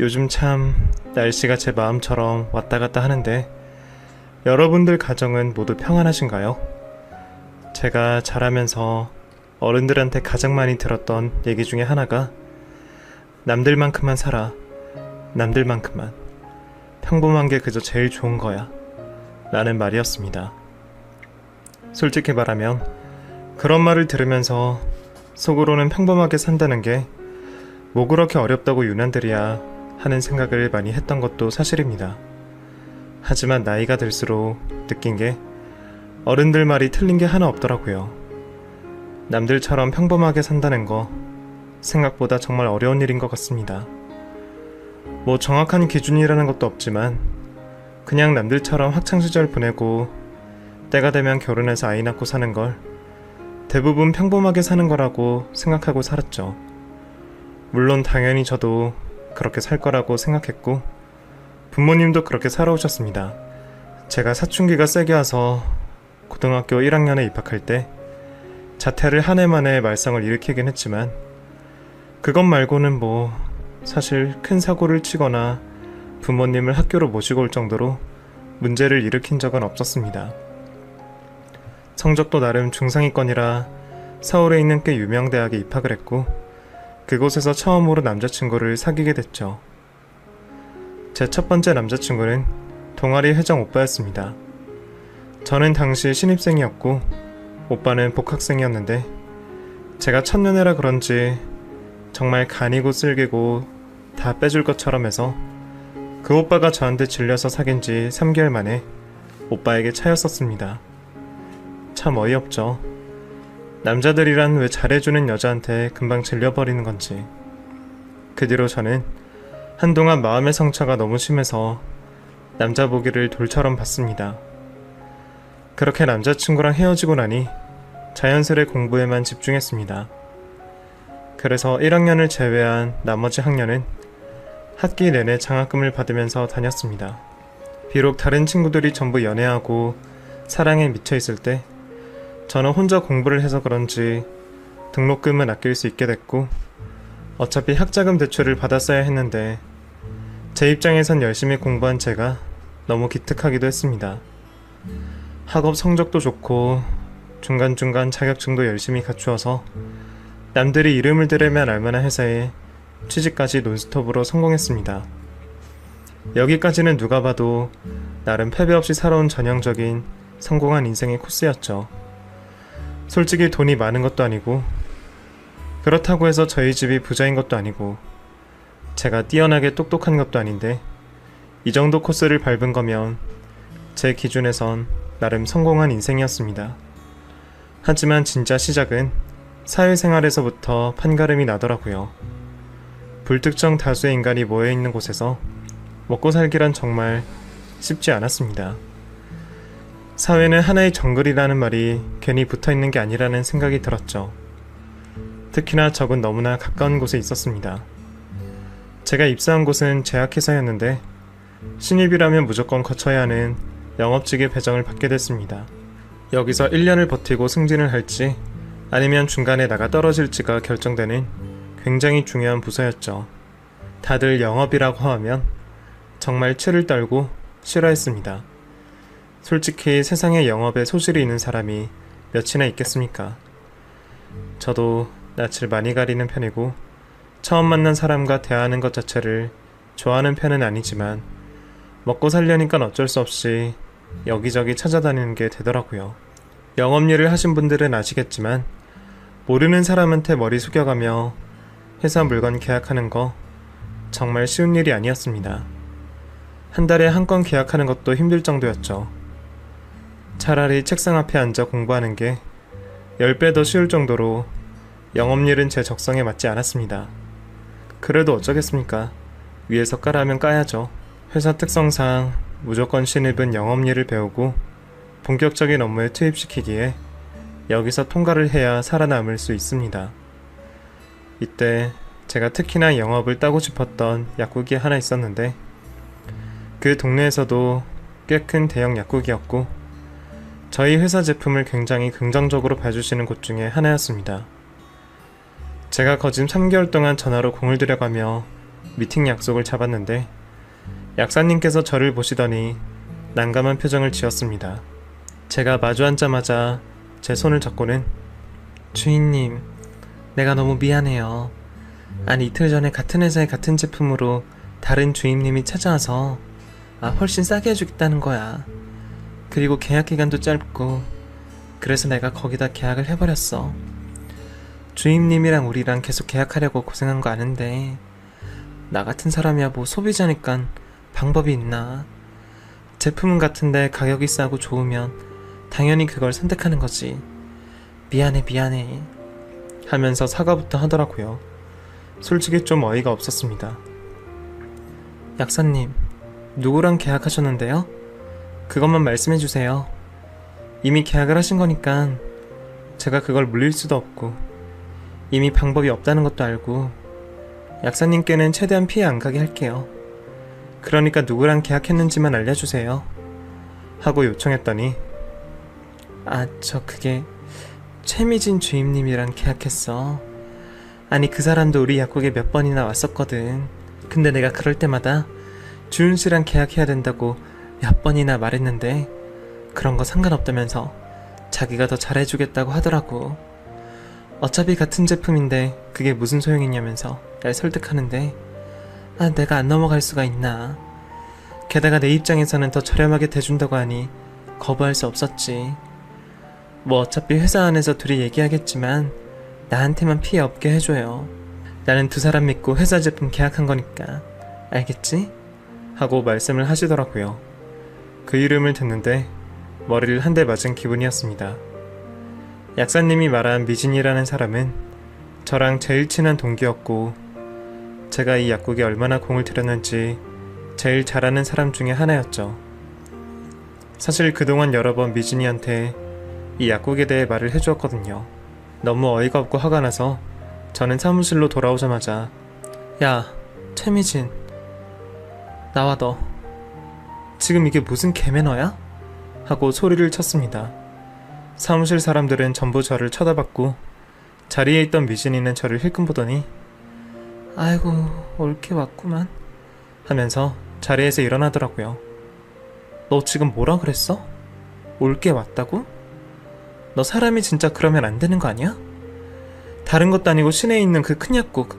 요즘 참 날씨가 제 마음처럼 왔다 갔다 하는데 여러분들 가정은 모두 평안하신가요? 제가 자라면서 어른들한테 가장 많이 들었던 얘기 중에 하나가 남들만큼만 살아. 남들만큼만. 평범한 게 그저 제일 좋은 거야. 라는 말이었습니다. 솔직히 말하면 그런 말을 들으면서 속으로는 평범하게 산다는 게 뭐 그렇게 어렵다고 유난들이야 하는 생각을 많이 했던 것도 사실입니다. 하지만 나이가 들수록 느낀 게 어른들 말이 틀린 게 하나 없더라고요. 남들처럼 평범하게 산다는 거 생각보다 정말 어려운 일인 것 같습니다. 뭐 정확한 기준이라는 것도 없지만 그냥 남들처럼 학창시절 보내고 때가 되면 결혼해서 아이 낳고 사는 걸 대부분 평범하게 사는 거라고 생각하고 살았죠. 물론 당연히 저도 그렇게 살 거라고 생각했고 부모님도 그렇게 살아오셨습니다. 제가 사춘기가 세게 와서 고등학교 1학년에 입학할 때 자퇴를 한 해 만에 말썽을 일으키긴 했지만 그것 말고는 뭐 사실 큰 사고를 치거나 부모님을 학교로 모시고 올 정도로 문제를 일으킨 적은 없었습니다. 성적도 나름 중상위권이라 서울에 있는 꽤 유명 대학에 입학을 했고 그곳에서 처음으로 남자친구를 사귀게 됐죠. 제 첫 번째 남자친구는 동아리 회장 오빠였습니다. 저는 당시 신입생이었고 오빠는 복학생이었는데 제가 첫눈에라 그런지 정말 간이고 쓸개고 다 빼줄 것처럼 해서 그 오빠가 저한테 질려서 사귄 지 3개월 만에 오빠에게 차였었습니다. 참 어이없죠. 남자들이란 왜 잘해주는 여자한테 금방 질려버리는 건지. 그 뒤로 저는 한동안 마음의 상처가 너무 심해서 남자 보기를 돌처럼 봤습니다. 그렇게 남자친구랑 헤어지고 나니 자연스레 공부에만 집중했습니다. 그래서 1학년을 제외한 나머지 학년은 학기 내내 장학금을 받으면서 다녔습니다. 비록 다른 친구들이 전부 연애하고 사랑에 미쳐 있을 때 저는 혼자 공부를 해서 그런지 등록금은 아낄 수 있게 됐고 어차피 학자금 대출을 받았어야 했는데 제 입장에선 열심히 공부한 제가 너무 기특하기도 했습니다. 학업 성적도 좋고 중간중간 자격증도 열심히 갖추어서 남들이 이름을 들으면 알만한 회사에 취직까지 논스톱으로 성공했습니다. 여기까지는 누가 봐도 나름 패배 없이 살아온 전형적인 성공한 인생의 코스였죠. 솔직히 돈이 많은 것도 아니고 그렇다고 해서 저희 집이 부자인 것도 아니고 제가 뛰어나게 똑똑한 것도 아닌데 이 정도 코스를 밟은 거면 제 기준에선 나름 성공한 인생이었습니다. 하지만 진짜 시작은 사회생활에서부터 판가름이 나더라고요. 불특정 다수의 인간이 모여있는 곳에서 먹고 살기란 정말 쉽지 않았습니다. 사회는 하나의 정글이라는 말이 괜히 붙어 있는 게 아니라는 생각이 들었죠. 특히나 적은 너무나 가까운 곳에 있었습니다. 제가 입사한 곳은 제약회사였는데 신입이라면 무조건 거쳐야 하는 영업직의 배정을 받게 됐습니다. 여기서 1년을 버티고 승진을 할지 아니면 중간에 나가 떨어질지가 결정되는 굉장히 중요한 부서였죠. 다들 영업이라고 하면 정말 치를 떨고 싫어했습니다. 솔직히 세상에 영업에 소질이 있는 사람이 몇이나 있겠습니까? 저도 낯을 많이 가리는 편이고 처음 만난 사람과 대하는 것 자체를 좋아하는 편은 아니지만 먹고 살려니까 어쩔 수 없이 여기저기 찾아다니는 게 되더라고요. 영업 일을 하신 분들은 아시겠지만 모르는 사람한테 머리 숙여가며 회사 물건 계약하는 거 정말 쉬운 일이 아니었습니다. 한 달에 한 건 계약하는 것도 힘들 정도였죠. 차라리 책상 앞에 앉아 공부하는 게 10배 더 쉬울 정도로 영업일은 제 적성에 맞지 않았습니다. 그래도 어쩌겠습니까? 위에서 까라면 까야죠. 회사 특성상 무조건 신입은 영업일을 배우고 본격적인 업무에 투입시키기에 여기서 통과를 해야 살아남을 수 있습니다. 이때 제가 특히나 영업을 따고 싶었던 약국이 하나 있었는데 그 동네에서도 꽤 큰 대형 약국이었고 저희 회사 제품을 굉장히 긍정적으로 봐주시는 곳 중에 하나였습니다. 제가 거진 3개월 동안 전화로 공을 들여가며 미팅 약속을 잡았는데 약사님께서 저를 보시더니 난감한 표정을 지었습니다. 제가 마주 앉자마자 제 손을 잡고는 주인님, 내가 너무 미안해요. 아니 이틀 전에 같은 회사의 같은 제품으로 다른 주임님이 찾아와서 아 훨씬 싸게 해주겠다는 거야. 그리고 계약 기간도 짧고 그래서 내가 거기다 계약을 해버렸어. 주임님이랑 우리랑 계속 계약하려고 고생한 거 아는데 나 같은 사람이야 뭐 소비자니까 방법이 있나. 제품은 같은데 가격이 싸고 좋으면 당연히 그걸 선택하는 거지. 미안해 미안해 하면서 사과부터 하더라고요. 솔직히 좀 어이가 없었습니다. 약사님, 누구랑 계약하셨는데요? 그것만 말씀해 주세요. 이미 계약을 하신 거니까 제가 그걸 물릴 수도 없고 이미 방법이 없다는 것도 알고 약사님께는 최대한 피해 안 가게 할게요. 그러니까 누구랑 계약했는지만 알려주세요. 하고 요청했더니 아, 저 그게 최미진 주임님이랑 계약했어. 아니 그 사람도 우리 약국에 몇 번이나 왔었거든. 근데 내가 그럴 때마다 주윤 씨랑 계약해야 된다고 몇 번이나 말했는데 그런 거 상관없다면서 자기가 더 잘해주겠다고 하더라고. 어차피 같은 제품인데 그게 무슨 소용이냐면서 날 설득하는데 아 내가 안 넘어갈 수가 있나. 게다가 내 입장에서는 더 저렴하게 대준다고 하니 거부할 수 없었지. 뭐 어차피 회사 안에서 둘이 얘기하겠지만 나한테만 피해 없게 해줘요. 나는 두 사람 믿고 회사 제품 계약한 거니까. 알겠지? 하고 말씀을 하시더라고요. 그 이름을 듣는데 머리를 한 대 맞은 기분이었습니다. 약사님이 말한 미진이라는 사람은 저랑 제일 친한 동기였고 제가 이 약국에 얼마나 공을 들였는지 제일 잘아는 사람 중에 하나였죠. 사실 그동안 여러 번 미진이한테 이 약국에 대해 말을 해주었거든요. 너무 어이가 없고 화가 나서 저는 사무실로 돌아오자마자 야, 최미진 나와 너 지금 이게 무슨 개매너야? 하고 소리를 쳤습니다. 사무실 사람들은 전부 저를 쳐다봤고 자리에 있던 미진이는 저를 힐끔 보더니 아이고 옳게 왔구만 하면서 자리에서 일어나더라고요. 너 지금 뭐라 그랬어? 옳게 왔다고? 너 사람이 진짜 그러면 안 되는 거 아니야? 다른 것도 아니고 시내에 있는 그 큰 약국.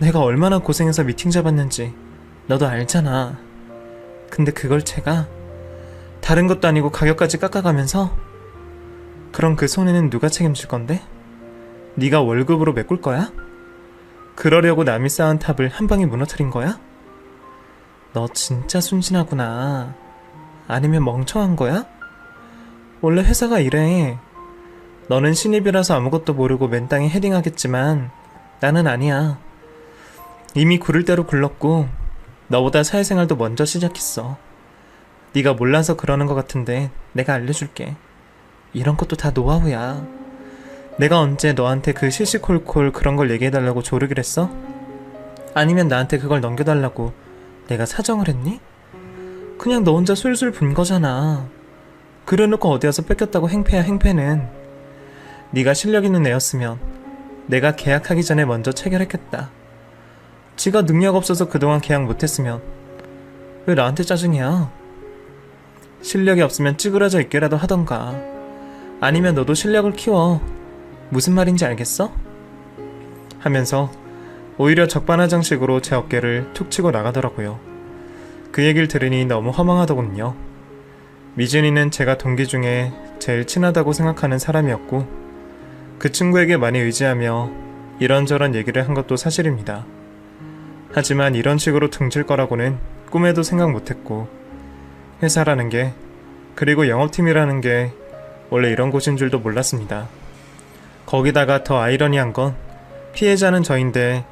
내가 얼마나 고생해서 미팅 잡았는지 너도 알잖아. 근데 그걸 제가 다른 것도 아니고 가격까지 깎아가면서 그럼 그 손해는 누가 책임질 건데? 네가 월급으로 메꿀 거야? 그러려고 남이 쌓은 탑을 한 방에 무너뜨린 거야? 너 진짜 순진하구나. 아니면 멍청한 거야? 원래 회사가 이래. 너는 신입이라서 아무것도 모르고 맨땅에 헤딩하겠지만 나는 아니야. 이미 구를 대로 굴렀고 너보다 사회생활도 먼저 시작했어. 네가 몰라서 그러는 것 같은데 내가 알려줄게. 이런 것도 다 노하우야. 내가 언제 너한테 그 시시콜콜 그런 걸 얘기해달라고 조르기를 했어? 아니면 나한테 그걸 넘겨달라고 내가 사정을 했니? 그냥 너 혼자 술술 분 거잖아. 그래놓고 어디 가서 뺏겼다고 행패야 행패는 네가 실력 있는 애였으면 내가 계약하기 전에 먼저 체결했겠다. 지가 능력 없어서 그동안 계약 못했으면 왜 나한테 짜증이야? 실력이 없으면 찌그러져 있게라도 하던가 아니면 너도 실력을 키워 무슨 말인지 알겠어? 하면서 오히려 적반하장식으로 제 어깨를 툭 치고 나가더라고요. 그 얘기를 들으니 너무 허망하더군요. 미진이는 제가 동기 중에 제일 친하다고 생각하는 사람이었고 그 친구에게 많이 의지하며 이런저런 얘기를 한 것도 사실입니다. 하지만 이런 식으로 등질 거라고는 꿈에도 생각 못했고 회사라는 게 그리고 영업팀이라는 게 원래 이런 곳인 줄도 몰랐습니다. 거기다가 더 아이러니한 건 피해자는 저인데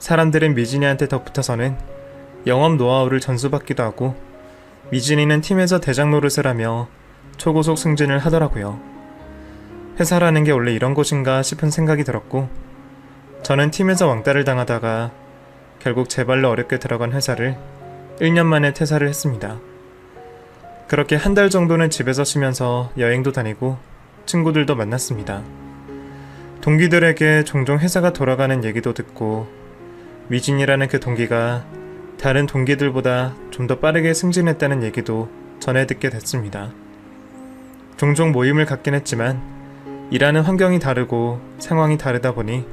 사람들은 미진이한테 더 붙어서는 영업 노하우를 전수받기도 하고 미진이는 팀에서 대장 노릇을 하며 초고속 승진을 하더라고요. 회사라는 게 원래 이런 곳인가 싶은 생각이 들었고, 저는 팀에서 왕따를 당하다가 결국 제 발로 어렵게 들어간 회사를 1년 만에 퇴사를 했습니다. 그렇게 한 달 정도는 집에서 쉬면서 여행도 다니고 친구들도 만났습니다. 동기들에게 종종 회사가 돌아가는 얘기도 듣고 위진이라는 그 동기가 다른 동기들보다 좀 더 빠르게 승진했다는 얘기도 전해 듣게 됐습니다. 종종 모임을 갖긴 했지만 일하는 환경이 다르고 상황이 다르다 보니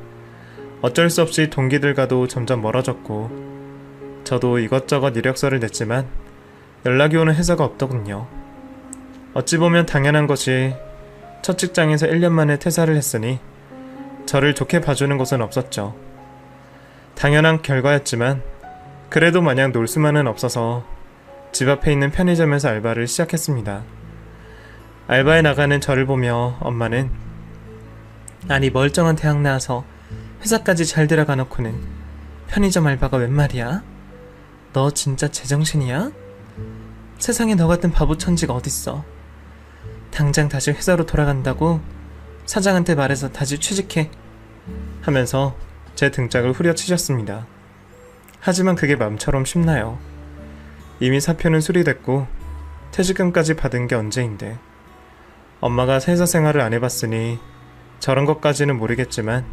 어쩔 수 없이 동기들과도 점점 멀어졌고 저도 이것저것 이력서를 냈지만 연락이 오는 회사가 없더군요. 어찌 보면 당연한 것이 첫 직장에서 1년 만에 퇴사를 했으니 저를 좋게 봐주는 곳은 없었죠. 당연한 결과였지만 그래도 마냥 놀 수만은 없어서 집 앞에 있는 편의점에서 알바를 시작했습니다. 알바에 나가는 저를 보며 엄마는 아니 멀쩡한 대학 나와서 회사까지 잘 들어가 놓고는 편의점 알바가 웬 말이야? 너 진짜 제정신이야? 세상에 너 같은 바보 천지가 어딨어. 당장 다시 회사로 돌아간다고 사장한테 말해서 다시 취직해. 하면서 제 등짝을 후려치셨습니다. 하지만 그게 맘처럼 쉽나요? 이미 사표는 수리됐고 퇴직금까지 받은 게 언제인데. 엄마가 회사 생활을 안 해봤으니 저런 것까지는 모르겠지만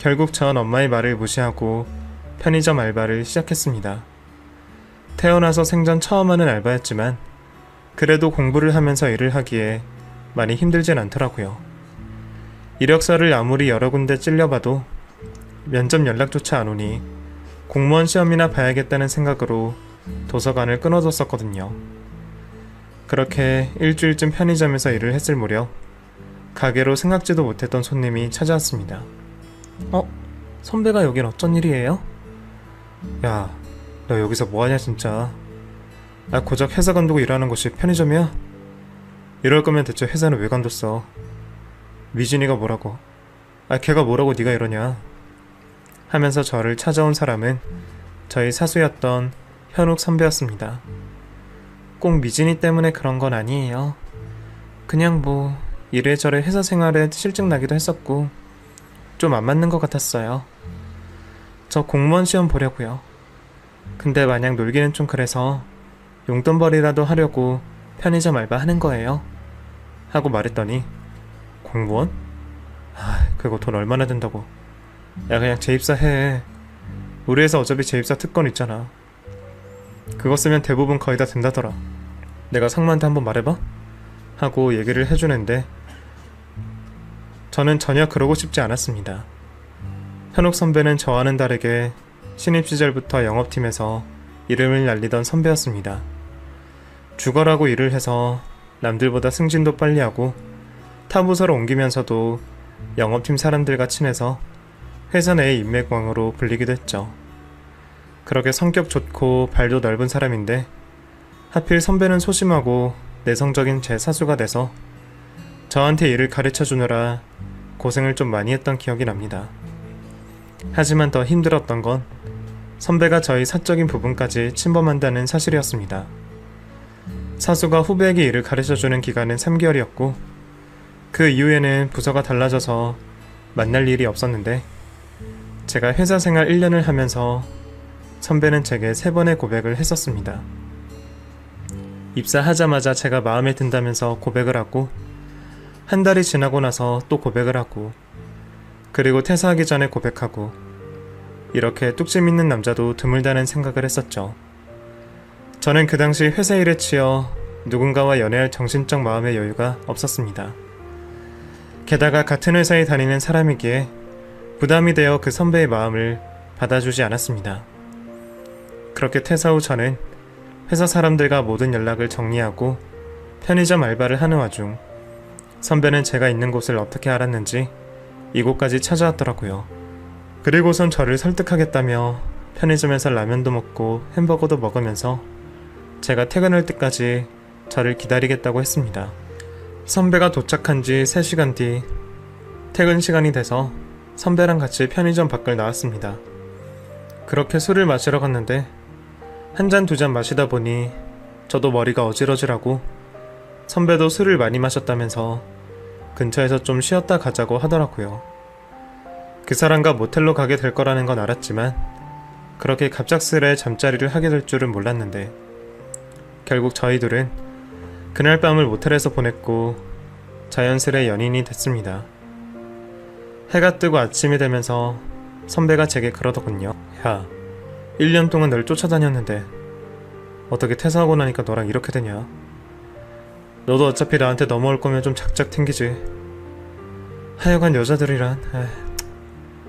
결국 전 엄마의 말을 무시하고 편의점 알바를 시작했습니다. 태어나서 생전 처음 하는 알바였지만 그래도 공부를 하면서 일을 하기에 많이 힘들진 않더라고요. 이력서를 아무리 여러 군데 찔려봐도 면접 연락조차 안 오니 공무원 시험이나 봐야겠다는 생각으로 도서관을 끊어뒀었거든요. 그렇게 일주일쯤 편의점에서 일을 했을 무렵 가게로 생각지도 못했던 손님이 찾아왔습니다. 어? 선배가 여긴 어쩐 일이에요? 야, 너 여기서 뭐하냐 진짜. 아 고작 회사 관두고 일하는 곳이 편의점이야? 이럴 거면 대체 회사는 왜 관뒀어? 미진이가 뭐라고? 아 걔가 뭐라고 네가 이러냐? 하면서 저를 찾아온 사람은 저희 사수였던 현욱 선배였습니다. 꼭 미진이 때문에 그런 건 아니에요. 그냥 뭐 이래저래 회사 생활에 실증 나기도 했었고 좀 안 맞는 것 같았어요. 저 공무원 시험 보려고요. 근데 마냥 놀기는 좀 그래서 용돈벌이라도 하려고 편의점 알바 하는 거예요. 하고 말했더니 공무원? 아, 그거 돈 얼마나 든다고. 야, 그냥 재입사 해. 우리 회사 어차피 재입사 특권 있잖아. 그거 쓰면 대부분 거의 다 된다더라. 내가 상무한테 한번 말해봐? 하고 얘기를 해주는데 저는 전혀 그러고 싶지 않았습니다. 현욱 선배는 저와는 다르게 신입 시절부터 영업팀에서 이름을 날리던 선배였습니다. 죽어라고 일을 해서 남들보다 승진도 빨리 하고 타 부서로 옮기면서도 영업팀 사람들과 친해서 회사 내의 인맥왕으로 불리기도 했죠. 그렇게 성격 좋고 발도 넓은 사람인데 하필 선배는 소심하고 내성적인 제 사수가 돼서 저한테 일을 가르쳐 주느라 고생을 좀 많이 했던 기억이 납니다. 하지만 더 힘들었던 건 선배가 저희 사적인 부분까지 침범한다는 사실이었습니다. 사수가 후배에게 일을 가르쳐 주는 기간은 3개월이었고 그 이후에는 부서가 달라져서 만날 일이 없었는데 제가 회사 생활 1년을 하면서 선배는 제게 세 번의 고백을 했었습니다. 입사하자마자 제가 마음에 든다면서 고백을 하고 한 달이 지나고 나서 또 고백을 하고 그리고 퇴사하기 전에 고백하고 이렇게 뚝심 있는 남자도 드물다는 생각을 했었죠. 저는 그 당시 회사 일에 치여 누군가와 연애할 정신적 마음의 여유가 없었습니다. 게다가 같은 회사에 다니는 사람이기에 부담이 되어 그 선배의 마음을 받아주지 않았습니다. 그렇게 퇴사 후 저는 회사 사람들과 모든 연락을 정리하고 편의점 알바를 하는 와중 선배는 제가 있는 곳을 어떻게 알았는지 이곳까지 찾아왔더라고요. 그리고선 저를 설득하겠다며 편의점에서 라면도 먹고 햄버거도 먹으면서 제가 퇴근할 때까지 저를 기다리겠다고 했습니다. 선배가 도착한 지 3시간 뒤 퇴근 시간이 돼서 선배랑 같이 편의점 밖을 나왔습니다. 그렇게 술을 마시러 갔는데 한 잔 두 잔 마시다 보니 저도 머리가 어지러지라고 선배도 술을 많이 마셨다면서 근처에서 좀 쉬었다 가자고 하더라고요. 그 사람과 모텔로 가게 될 거라는 건 알았지만 그렇게 갑작스레 잠자리를 하게 될 줄은 몰랐는데 결국 저희 둘은 그날 밤을 모텔에서 보냈고 자연스레 연인이 됐습니다. 해가 뜨고 아침이 되면서 선배가 제게 그러더군요. 야, 1년 동안 널 쫓아다녔는데 어떻게 퇴사하고 나니까 너랑 이렇게 되냐? 너도 어차피 나한테 넘어올 거면 좀 작작 튕기지. 하여간 여자들이란 에이,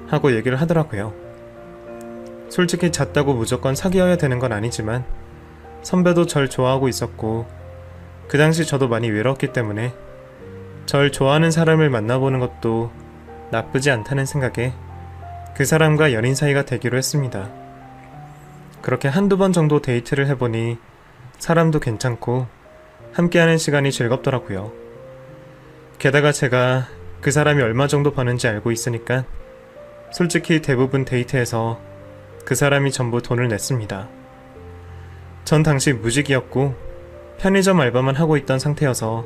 하고 얘기를 하더라고요. 솔직히 잤다고 무조건 사귀어야 되는 건 아니지만 선배도 절 좋아하고 있었고 그 당시 저도 많이 외로웠기 때문에 절 좋아하는 사람을 만나보는 것도 나쁘지 않다는 생각에 그 사람과 연인 사이가 되기로 했습니다. 그렇게 한두 번 정도 데이트를 해보니 사람도 괜찮고 함께하는 시간이 즐겁더라고요. 게다가 제가 그 사람이 얼마 정도 버는지 알고 있으니까 솔직히 대부분 데이트에서 그 사람이 전부 돈을 냈습니다. 전 당시 무직이었고 편의점 알바만 하고 있던 상태여서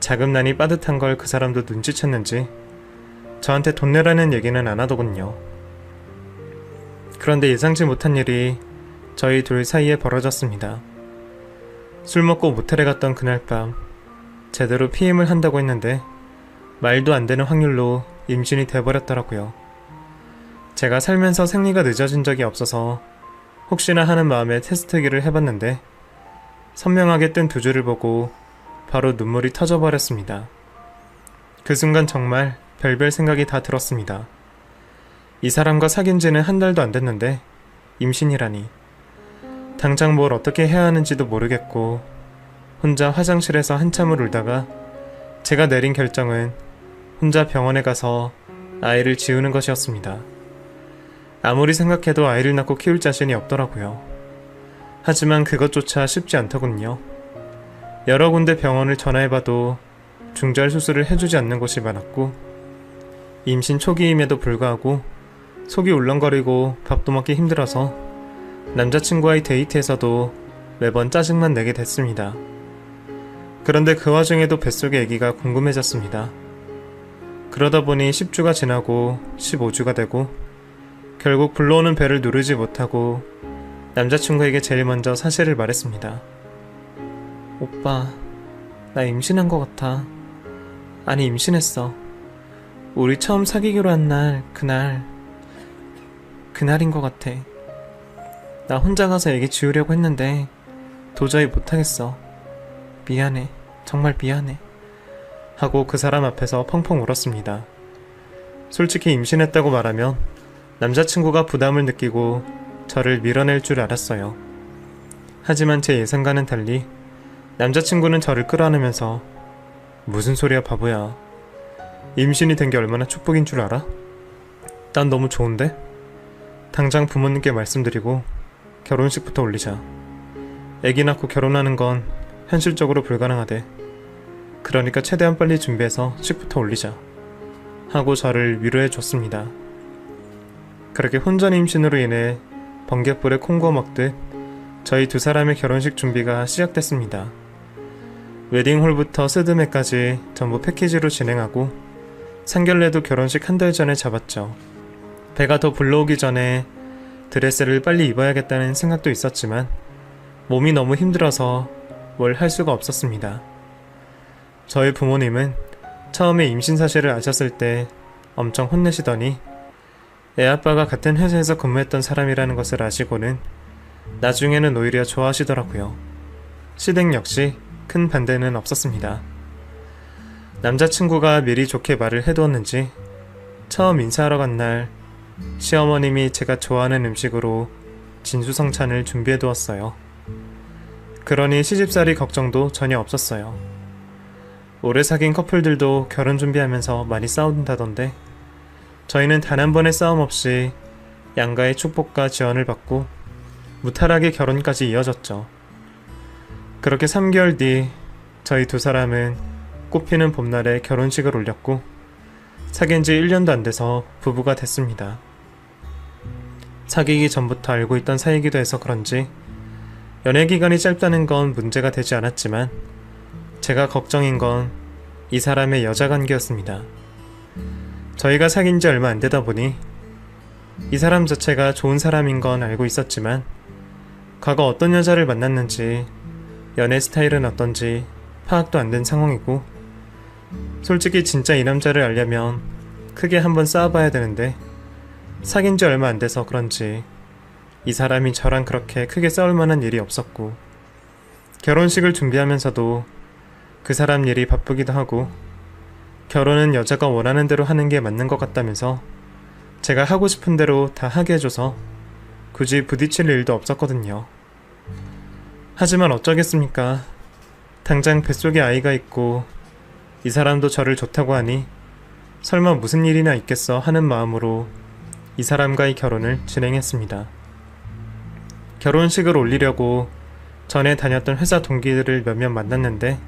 자금난이 빠듯한 걸 그 사람도 눈치챘는지 저한테 돈 내라는 얘기는 안 하더군요. 그런데 예상치 못한 일이 저희 둘 사이에 벌어졌습니다. 술 먹고 모텔에 갔던 그날 밤 제대로 피임을 한다고 했는데 말도 안 되는 확률로 임신이 돼버렸더라고요. 제가 살면서 생리가 늦어진 적이 없어서 혹시나 하는 마음에 테스트기를 해봤는데 선명하게 뜬 두 줄을 보고 바로 눈물이 터져버렸습니다. 그 순간 정말 별별 생각이 다 들었습니다. 이 사람과 사귄 지는 한 달도 안 됐는데 임신이라니. 당장 뭘 어떻게 해야 하는지도 모르겠고 혼자 화장실에서 한참을 울다가 제가 내린 결정은 혼자 병원에 가서 아이를 지우는 것이었습니다. 아무리 생각해도 아이를 낳고 키울 자신이 없더라고요. 하지만 그것조차 쉽지 않더군요. 여러 군데 병원을 전화해봐도 중절 수술을 해주지 않는 곳이 많았고 임신 초기임에도 불구하고 속이 울렁거리고 밥도 먹기 힘들어서 남자친구와의 데이트에서도 매번 짜증만 내게 됐습니다. 그런데 그 와중에도 뱃속의 아기가 궁금해졌습니다. 그러다 보니 10주가 지나고 15주가 되고 결국 불러오는 배를 누르지 못하고 남자친구에게 제일 먼저 사실을 말했습니다. 오빠, 나 임신한 것 같아. 아니, 임신했어. 우리 처음 사귀기로 한 날, 그날, 그날인 것 같아. 나 혼자 가서 애기 지우려고 했는데 도저히 못하겠어. 미안해. 정말 미안해. 하고 그 사람 앞에서 펑펑 울었습니다. 솔직히 임신했다고 말하면 남자친구가 부담을 느끼고 저를 밀어낼 줄 알았어요. 하지만 제 예상과는 달리 남자친구는 저를 끌어안으면서 무슨 소리야 바보야. 임신이 된 게 얼마나 축복인 줄 알아? 난 너무 좋은데? 당장 부모님께 말씀드리고 결혼식부터 올리자. 애기 낳고 결혼하는 건 현실적으로 불가능하대. 그러니까 최대한 빨리 준비해서 식부터 올리자. 하고 저를 위로해 줬습니다. 그렇게 혼전 임신으로 인해 번개불에 콩고 먹듯 저희 두 사람의 결혼식 준비가 시작됐습니다. 웨딩홀부터 스드메까지 전부 패키지로 진행하고 상견례도 결혼식 한 달 전에 잡았죠. 배가 더 불러오기 전에 드레스를 빨리 입어야겠다는 생각도 있었지만 몸이 너무 힘들어서 뭘 할 수가 없었습니다. 저희 부모님은 처음에 임신 사실을 아셨을 때 엄청 혼내시더니 애 아빠가 같은 회사에서 근무했던 사람이라는 것을 아시고는 나중에는 오히려 좋아하시더라고요. 시댁 역시 큰 반대는 없었습니다. 남자친구가 미리 좋게 말을 해두었는지 처음 인사하러 간 날 시어머님이 제가 좋아하는 음식으로 진수성찬을 준비해 두었어요. 그러니 시집살이 걱정도 전혀 없었어요. 오래 사귄 커플들도 결혼 준비하면서 많이 싸운다던데 저희는 단 한 번의 싸움 없이 양가의 축복과 지원을 받고 무탈하게 결혼까지 이어졌죠. 그렇게 3개월 뒤 저희 두 사람은 꽃피는 봄날에 결혼식을 올렸고 사귄 지 1년도 안 돼서 부부가 됐습니다. 사귀기 전부터 알고 있던 사이기도 해서 그런지 연애 기간이 짧다는 건 문제가 되지 않았지만 제가 걱정인 건 이 사람의 여자 관계였습니다. 저희가 사귄 지 얼마 안 되다 보니 이 사람 자체가 좋은 사람인 건 알고 있었지만 과거 어떤 여자를 만났는지 연애 스타일은 어떤지 파악도 안 된 상황이고 솔직히 진짜 이 남자를 알려면 크게 한번 싸워봐야 되는데 사귄 지 얼마 안 돼서 그런지 이 사람이 저랑 그렇게 크게 싸울 만한 일이 없었고 결혼식을 준비하면서도 그 사람 일이 바쁘기도 하고 결혼은 여자가 원하는 대로 하는 게 맞는 것 같다면서 제가 하고 싶은 대로 다 하게 해줘서 굳이 부딪힐 일도 없었거든요. 하지만 어쩌겠습니까? 당장 뱃속에 아이가 있고 이 사람도 저를 좋다고 하니 설마 무슨 일이나 있겠어 하는 마음으로 이 사람과의 결혼을 진행했습니다. 결혼식을 올리려고 전에 다녔던 회사 동기들을 몇몇 만났는데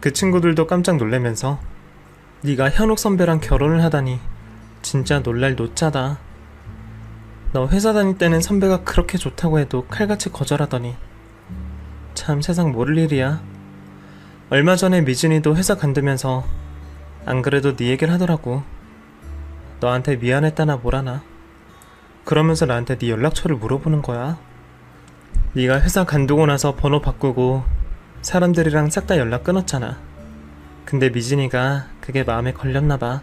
그 친구들도 깜짝 놀라면서 네가 현욱 선배랑 결혼을 하다니 진짜 놀랄 노짜다. 너 회사 다닐 때는 선배가 그렇게 좋다고 해도 칼같이 거절하더니 참 세상 모를 일이야. 얼마 전에 미진이도 회사 간다면서 안 그래도 네 얘기를 하더라고. 너한테 미안했다나 뭐라나. 그러면서 나한테 네 연락처를 물어보는 거야. 네가 회사 간두고 나서 번호 바꾸고 사람들이랑 싹 다 연락 끊었잖아. 근데 미진이가 그게 마음에 걸렸나 봐.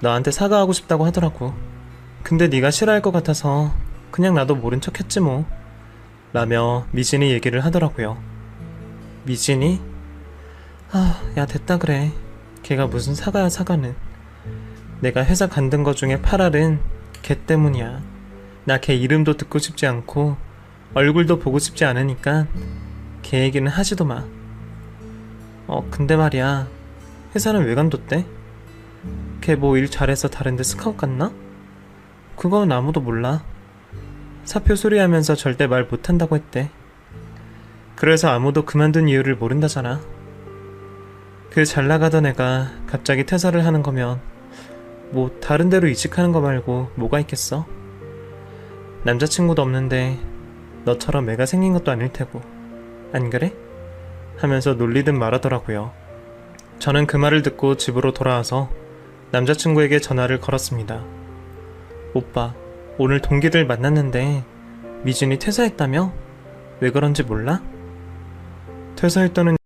너한테 사과하고 싶다고 하더라고. 근데 네가 싫어할 것 같아서 그냥 나도 모른 척 했지 뭐. 라며 미진이 얘기를 하더라고요. 미진이? 아, 야 됐다 그래. 걔가 무슨 사과야 사과는. 내가 회사 간든 거 중에 8알은 걔 때문이야. 나 걔 이름도 듣고 싶지 않고 얼굴도 보고 싶지 않으니까 걔 얘기는 하지도 마. 어, 근데 말이야. 회사는 왜 간뒀대? 걔 뭐 일 잘해서 다른데 스카웃 갔나? 그건 아무도 몰라. 사표 수리하면서 절대 말 못한다고 했대. 그래서 아무도 그만둔 이유를 모른다잖아. 그 잘 나가던 애가 갑자기 퇴사를 하는 거면 뭐 다른 데로 이직하는 거 말고 뭐가 있겠어? 남자친구도 없는데 너처럼 애가 생긴 것도 아닐 테고 안 그래? 하면서 놀리듯 말하더라고요. 저는 그 말을 듣고 집으로 돌아와서 남자친구에게 전화를 걸었습니다. 오빠, 오늘 동기들 만났는데 미진이 퇴사했다며? 왜 그런지 몰라? 퇴사했다는